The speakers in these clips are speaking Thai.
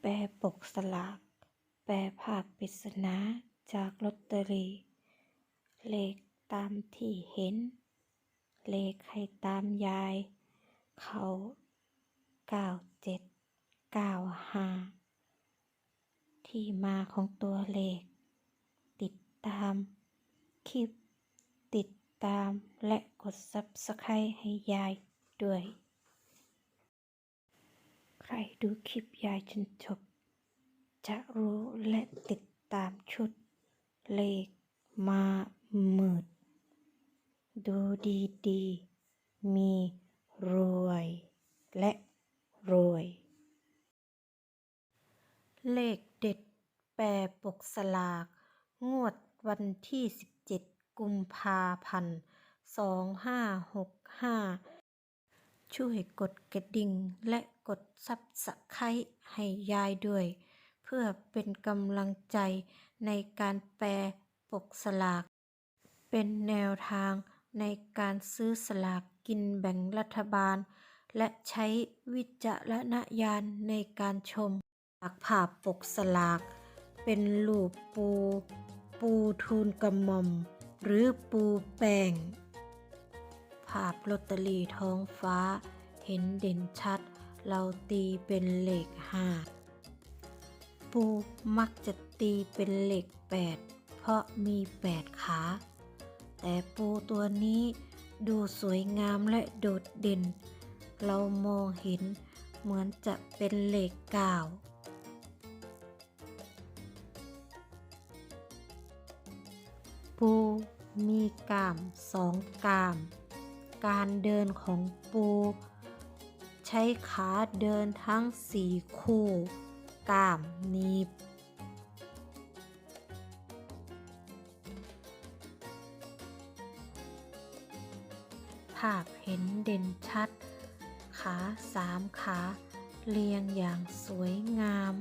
แปลปกสลาก แปลภาพปริศนาจากลอตเตอรี่ เลขตามที่เห็น เลขให้ตามยาย เขาเก้าเจ็ดเก้าห้าที่มาของตัวเลข ติดตาม คลิป ติดตามและกด Subscribe ให้ยายด้วย รดูคลิปยายจนจบ จะรู้และติดตามชุดเลขมาหมืด ดูดีๆมีรวย และรวย เลขเด็ดแปรปกสลาก งวดวันที่ 17 กุมภาพันธ์ 2565 ช่วยกดกระดิ่งและ ดซับสไคร์ให้ยายด้วย เพื่อเป็นกำลังใจในการแปลปกสลาก เป็นแนวทางในการซื้อสลากกินแบ่งรัฐบาล และใช้วิจารณญาณในการชมจากภาพปกสลาก เป็นรูปปู ปูทูลกระหม่อม หรือปูแป้งภาพลอตเตอรี่ท้องฟ้าเห็นเด่นชัด เราตีเป็นเหลขห้าปูมักจะตีเป็นเหลขแปดเพราะมีแปดขา แต่ปูตัวนี้ดูสวยงามและโดดเด่น เรามองเห็นเหมือนจะเป็นเหลขเก้าปูมีกามสองกาม การเดินของปู ใช้ขาเดินทั้งสี่คู่กล้ามหนีบ ภาพเห็นเด่นชัด ขาสามขา เรียงอย่างสวยงาม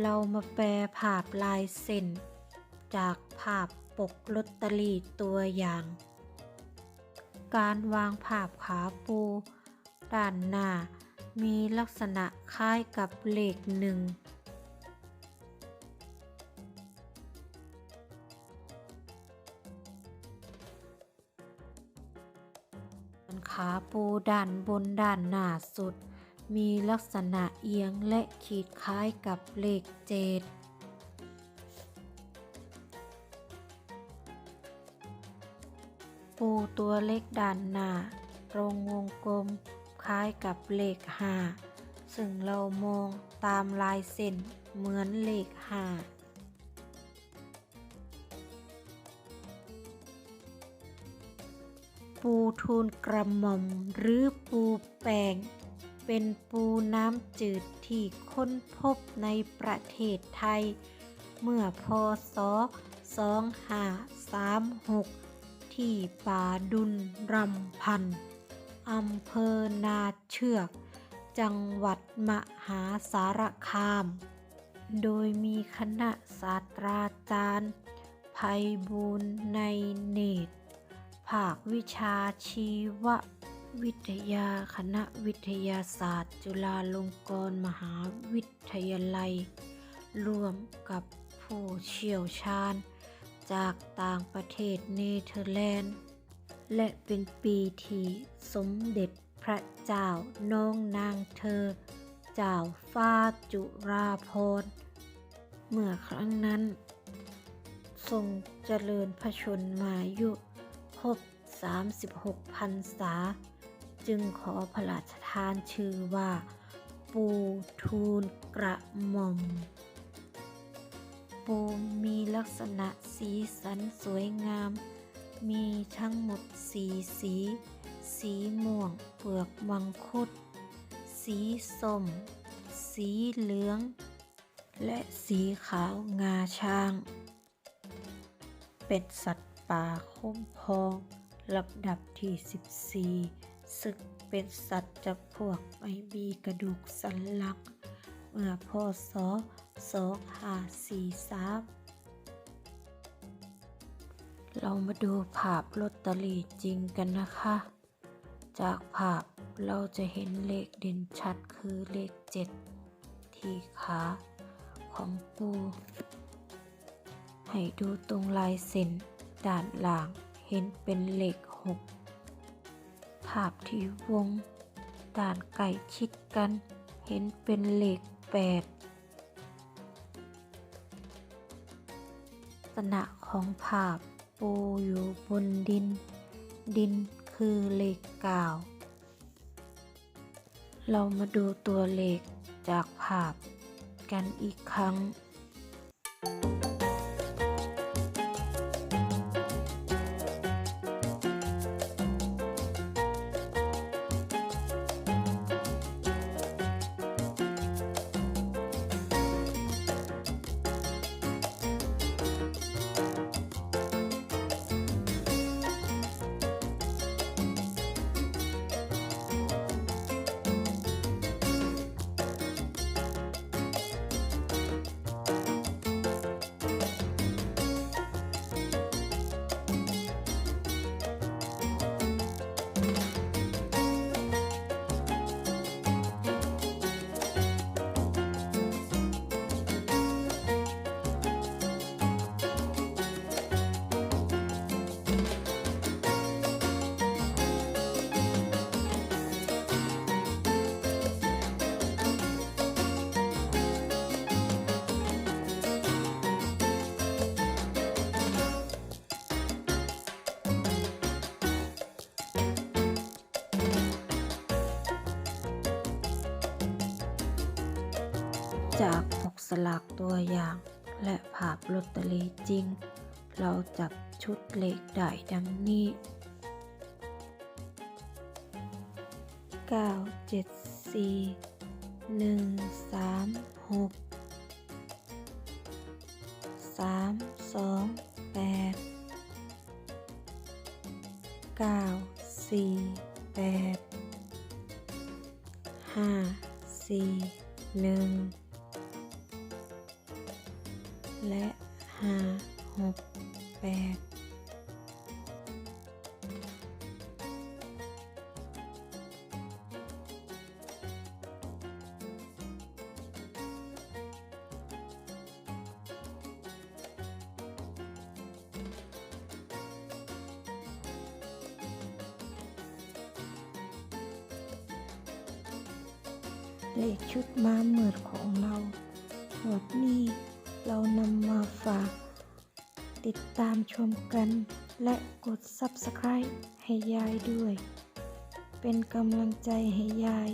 เรามาแปลภาพลายเส้น จากภาพ ปกลอตเตอรี่ตัวอย่าง การวางภาพขาปู ด้านหน้า มีลักษณะคล้ายกับเลขหนึ่งขาปูด้านบนด้านหน้าสุด มีลักษณะเอียงและขีดคล้ายกับเลขเจ็ด ปูตัวเล็กด้านหน้า ตรงวงกลม คล้ายกับเลขห้าซึ่งเรามองตามลายเส้นเหมือนเลขห้าปูทูลกระหม่อมหรือปูแปงเป็นปูน้ำจืดที่ค้นพบในประเทศไทย เมื่อพศ 2536 ที่ป่าดุลรำพันอำเภอนาเชือก จังหวัดมหาสารคาม โดยมีคณะศาสตราจารย์ไพบูลย์ในเนตร ภาควิชาชีววิทยาคณะวิทยาศาสตร์ จุฬาลงกรณ์มหาวิทยาลัย ร่วมกับผู้เชี่ยวชาญ จากต่างประเทศเนเธอร์แลนด์ และเป็นปีที่สมเด็จพระเจ้าน้องนางเธอ เจ้าฟ้าจุราภรเมื่อครั้งนั้น ทรงเจริญพระชนมายุครบ36พรรษา จึงขอพระราชทานชื่อว่า ปูทูลกระหม่อมูมีลักษณะสีสันสวยงาม มีทั้งหมดสีสี สีม่วงเปลือกมังคุด สีส้ม สีเหลือง และสีขาวงาช้าง เป็นสัตว์ป่าคุ้มครองลำดับที่ 14 ซึ่งเป็นสัตว์จำพวกไม่มีกระดูกสันหลัง เมื่อพศ โสภาสี่รัพเรามาดูภาพลอตเตอรี่จริงกันนะคะ จากภาพเราจะเห็นเลขเด่นชัดคือเลขดที่ขาของปู ให้ดูตรงลายเส้นด้านล่างเห็นเป็นเลขกภาพที่วงด้านไก่ชิดกัน เห็นเป็นเลขด ณะของผาบปูอยู่บนดิน ดินคือเลขเก้าเรามาดูตัวเหล็กจากผาบกันอีกครั้ง จากปกสลากตัวอย่าง และภาพลอตเตอรี่จริง เราจับชุดเลขได้ดังนี้ 9 7 4 1 3 6 3 2 8 9 4 8 5 4 1 และห้าหกแปดเลขชุดม้ามืดของเราหมดนี้ เรานำมาฝาก ติดตามชมกัน และกด Subscribe ให้ยายด้วย เป็นกำลังใจให้ยาย